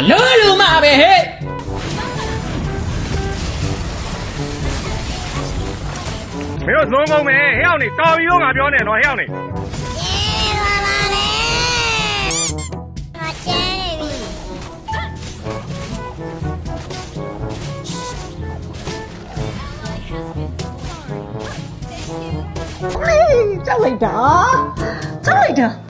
六六马呗嘿。没有成功没？要你高一用啊，表姐，我要你。张磊的，张磊的。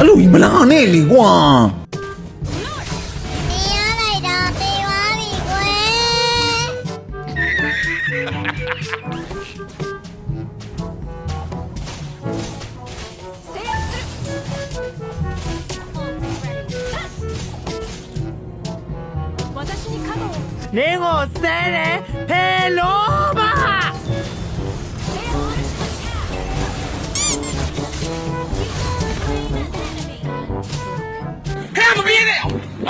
အဲ့လိုကြီးမလာနဲ့လေကွာတရားလိုက်တာတေသွားပြီကွယ်နင်းကိုဆဲတယ်ဖယ်လို့ပါ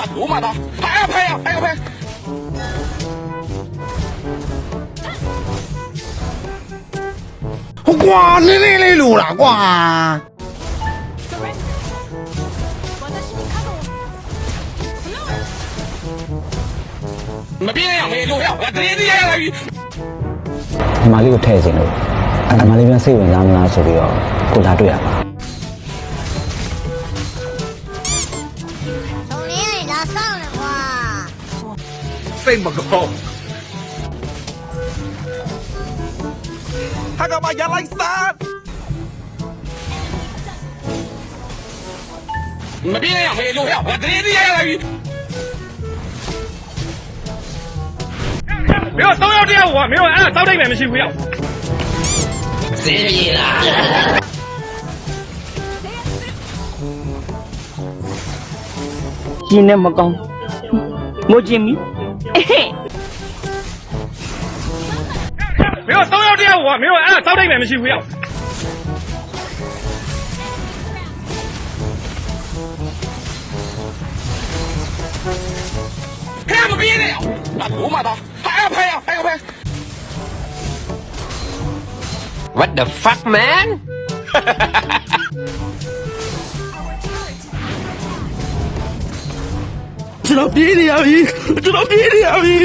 那多嘛的，拍呀拍呀拍个拍。 ဟုတ်ကွာနင်းနေလေးလိုလားကွာ 没别样，没路样，我直接直接来鱼。 ဒီမလေးကိုထည့်ခြင်းလို့အမလေးပြန်စိတ်ဝင်စားမလားဆိုပြီးတော့ကိုလာတွေ့ရပါ ဆောက်နေကွာစိတ်မကောင်းဟာကမရလိုက်စားမပြေးရဟေလို့ရဘာတရေတရေရပြီမင်းတော့၃ရောက်တယောက်ကွာမင်းတော့အဲ့ဒါတောက်တိုက်မယ်မရှိဘူးရောက်စေးပြေလား ကျင်းနဲ့မကောင်းမိုးကျင်းပြီ မင်းတို့သုံးယောက်တယောက်ကွာမင်းတို့အဲ့ဒါစောက်တိတ်မယ်မရှိဘူးဟဲ့ 看不别的，那多嘛的，拍呀拍呀拍个拍。 What the fuck man ကျွန်တော်ပြေးနေရပြီကျွန်တော်ပြေးနေရပြီ